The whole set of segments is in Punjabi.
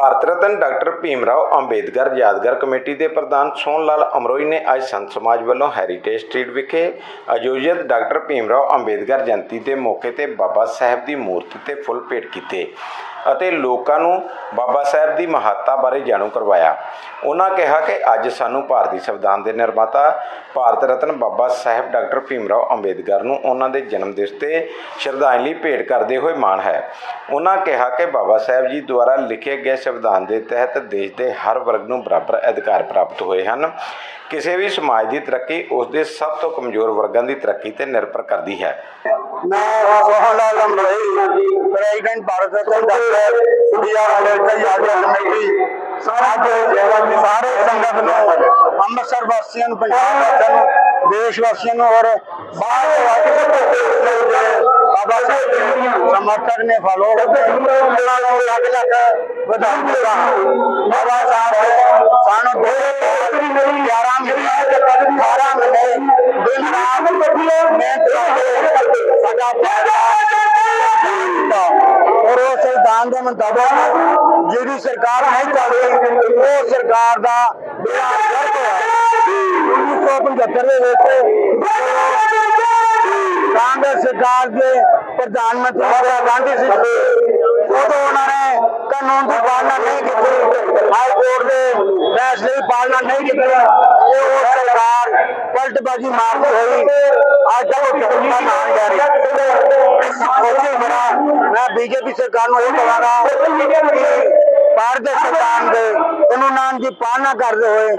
ਭਾਰਤ ਰਤਨ ਡਾਕਟਰ ਭੀਮ ਰਾਓ ਅੰਬੇਦਕਰ ਯਾਦਗਾਰ ਕਮੇਟੀ ਦੇ ਪ੍ਰਧਾਨ ਸੋਹਣ ਲਾਲ ਅਮਰੋਈ ਨੇ ਅੱਜ ਸੰਤ ਸਮਾਜ ਵੱਲੋਂ ਹੈਰੀਟੇਜ ਸਟਰੀਟ ਵਿਖੇ ਆਯੋਜਿਤ ਡਾਕਟਰ ਭੀਮ ਰਾਓ ਅੰਬੇਦਕਰ ਜਯੰਤੀ ਦੇ ਮੌਕੇ ਤੇ ਬਾਬਾ ਸਾਹਿਬ ਦੀ ਮੂਰਤੀ ਤੇ ਫੁੱਲ ਭੇਟ ਕੀਤੇ। ਅਤੇ ਲੋਕਾਂ ਨੂੰ ਬਾਬਾ ਸਾਹਿਬ ਦੀ ਮਹੱਤਤਾ ਬਾਰੇ ਜਾਣੂ ਕਰਵਾਇਆ। ਉਹਨਾਂ ਕਿਹਾ ਕਿ ਅੱਜ ਸਾਨੂੰ ਭਾਰਤੀ ਸੰਵਿਧਾਨ ਦੇ ਨਿਰਮਾਤਾ ਭਾਰਤ ਰਤਨ ਬਾਬਾ ਸਾਹਿਬ ਡਾਕਟਰ ਭੀਮਰਾਓ ਅੰਬੇਦਕਰ ਨੂੰ ਉਹਨਾਂ ਦੇ ਜਨਮ ਦਿਵਸ ਤੇ ਸ਼ਰਧਾਂਜਲੀ ਭੇਟ ਕਰਦੇ ਹੋਏ ਮਾਣ ਹੈ। ਉਹਨਾਂ ਕਿਹਾ ਕਿ ਬਾਬਾ ਸਾਹਿਬ ਜੀ ਦੁਆਰਾ ਲਿਖੇ ਗਏ ਸੰਵਿਧਾਨ ਦੇ ਤਹਿਤ ਦੇਸ਼ ਦੇ ਹਰ ਵਰਗ ਨੂੰ ਬਰਾਬਰ ਅਧਿਕਾਰ ਪ੍ਰਾਪਤ ਹੋਏ ਹਨ। ਕਿਸੇ ਵੀ ਸਮਾਜ ਦੀ ਤਰੱਕੀ ਉਸ ਦੇ ਸਭ ਤੋਂ ਕਮਜ਼ੋਰ ਵਰਗਾਂ ਦੀ ਤਰੱਕੀ ਤੇ ਨਿਰਭਰ ਕਰਦੀ ਹੈ। ਮੈਂ Sohan Lal Amroi, president Bharat Ratna doctor India Ambedkar ਯਾਦਗਾਰ ਕਮੇਟੀ ਅੱਜ ਸਾਰੇ ਸੰਗਤ ਨੂੰ ਅੰਮ੍ਰਿਤਸਰ ਵਾਸੀਆਂ ਨੂੰ ਪੰਜਾਬ ਵਾਸੀਆਂ ਨੂੰ ਦੇਸ਼ ਵਾਸੀਆਂ ਨੂੰ ਔਰ ਬਾਹਰ ਬਾਬਾ ਸਾਹਿਬ ਸਮਰਥਕ ਨੇ ਫਾਲੋ ਲੱਖ ਲੱਖ ਵਧਾਈ ਦਿੰਦਾ ਬਾਬਾ ਸਾਹਿਬ ਸਾਨੂੰ ਦੋ ਗਿਆਰਾਂ ਮਹੀਨੇ 18 ਮਹੀਨੇ ਦਿਨ ਰਾਤ ਮਿਹਨਤ ਕਰਕੇ ਸਾਡਾ ਔਰ ਉਹ ਸੰਵਿਧਾਨ ਦੇ ਮੁਤਾਬਕ ਜਿਹੜੀ ਸਰਕਾਰ ਨਹੀਂ ਚੱਲਦੀ ਉਹ ਸਰਕਾਰ ਦਾ ਬੇੜਾ ਗਰਕ ਹੋਇਆ 1975 ਦੇ ਵਿੱਚ ਕਾਂਗਰਸ ਸਰਕਾਰ ਦੇ ਪ੍ਰਧਾਨ ਮੰਤਰੀ ਇੰਦਰਾ ਗਾਂਧੀ ਸੀ। ਉਦੋਂ ਉਹਨਾਂ ਨੇ ਕਾਨੂੰਨ ਦੀ ਪਾਲਣਾ ਨਹੀਂ ਕੀਤੀ। ਹਾਈ ਕੋਰਟ ਦੇ ਫੈਸਲੇ ਦੀ ਪਾਲਣਾ ਨਹੀਂ ਕੀਤੀ। ਪਲਟਬਾਜ਼ੀ ਮਾਰਦੀ ਹੋਈ। ਅੱਜ ਤੱਕ ਟਿਕਟਾਂ ਨਾ ਜਾ ਰਹੀ। ਉੱਥੇ ਮੇਰਾ ਮੈਂ ਬੀਜੇਪੀ ਸਰਕਾਰ ਨੂੰ ਇਹ ਕਹਾਂਗਾ ਕਿ ਭਾਰਤ ਦੇ ਦੇ ਕਾਨੂੰਨਾਂ ਦੀ ਪਾਲਣਾ ਕਰਦੇ ਹੋਏ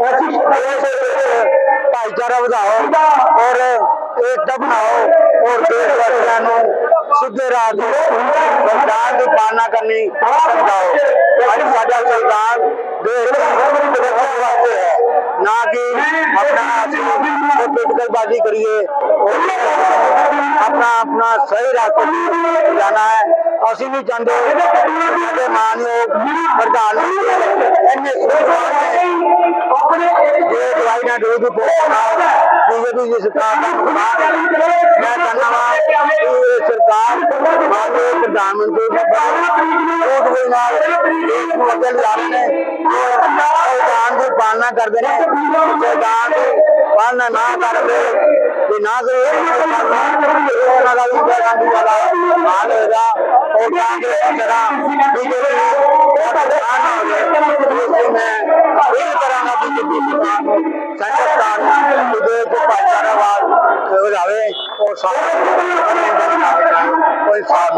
ਭਾਈਚਾਰਾ ਵਧਾਓ ਔਰ ਏਕਤਾ ਬਣਾਓ ਔਰ ਦੇਸ਼ ਵਾਸੀਆਂ ਨੂੰ ਸਿੱਧੇ ਰਾਹ ਤੇ ਸੰਵਿਧਾਨ ਦੀ ਪਾਲਣਾ ਕਰਨੀ ਸਮਝਾਓ। ਅੱਜ ਸਾਡਾ ਸੰਵਿਧਾਨ ਦੇਸ਼ ਦੀ ਵਾਸਤੇ ਹੈ। ਨਾ ਕਿ ਆਪਣਾ ਔਰ ਆਪਣਾ ਆਪਣਾ ਸਹੀ ਰਾਹ ਤੇ ਜਾਣਾ ਹੈ। ਅਸੀਂ ਨਹੀਂ ਚਾਹੁੰਦੇ ਸਾਡੇ ਮਾਨਯੋਗ ਪ੍ਰਧਾਨ ਇੰਨੇ ਸੋਚ ਜੇ ਦਵਾਈ ਨਾ ਦੇ ਦੀ ਬੀਜੇਪੀ ਦੀ ਸਰਕਾਰ ਦਾ ਮੈਂ ਚਾਹੁੰਦਾ ਹਾਂ ਕਿ ਇਹ ਸਰਕਾਰ ਮਾਨਯੋਗ ਪ੍ਰਧਾਨ ਮੰਤਰੀ ਦੇ ਦੇ ਨਾਲ ਦੇਸ਼ ਨੂੰ ਅੱਗੇ ਲਿਜਾ ਰਹੇ ਨੇ। ਪਾਲਣਾ ਕਰਦੇ ਨੇ। ਸੰਵਿਧਾਨ ਦੀ ਪਾਲਣਾ ਨਾ ਕਰਦੇ। ਜੇ ਨਾ ਕਰੇ ਉਹਨਾਂ ਦਾ ਵੀ ਗਾਂਧੀ ਵਾਲਾ ਹਾਲ ਹੋਏਗਾ ਉਹ ਕਾਂਗਰਸ ਦੀ ਤਰ੍ਹਾਂ ਬੀਜੇਪੀ ਦਾ ਪ੍ਰਧਾਨ ਹੋ ਜਾਏ ਮੈਂ ਇਹ ਕਰਾਂਗਾ ਬੀਜੇਪੀ ਸਰਕਾਰ ਨੂੰ ਸੰਸਦ ਨੂੰ ਵਿਦੇਸ਼ ਦੇ ਭਾਈਚਾਰਾਵਾਦ ਵਧਾਵੇ ਔਰ ਸਾਰੇ ਕੋਈ ਸਾਥ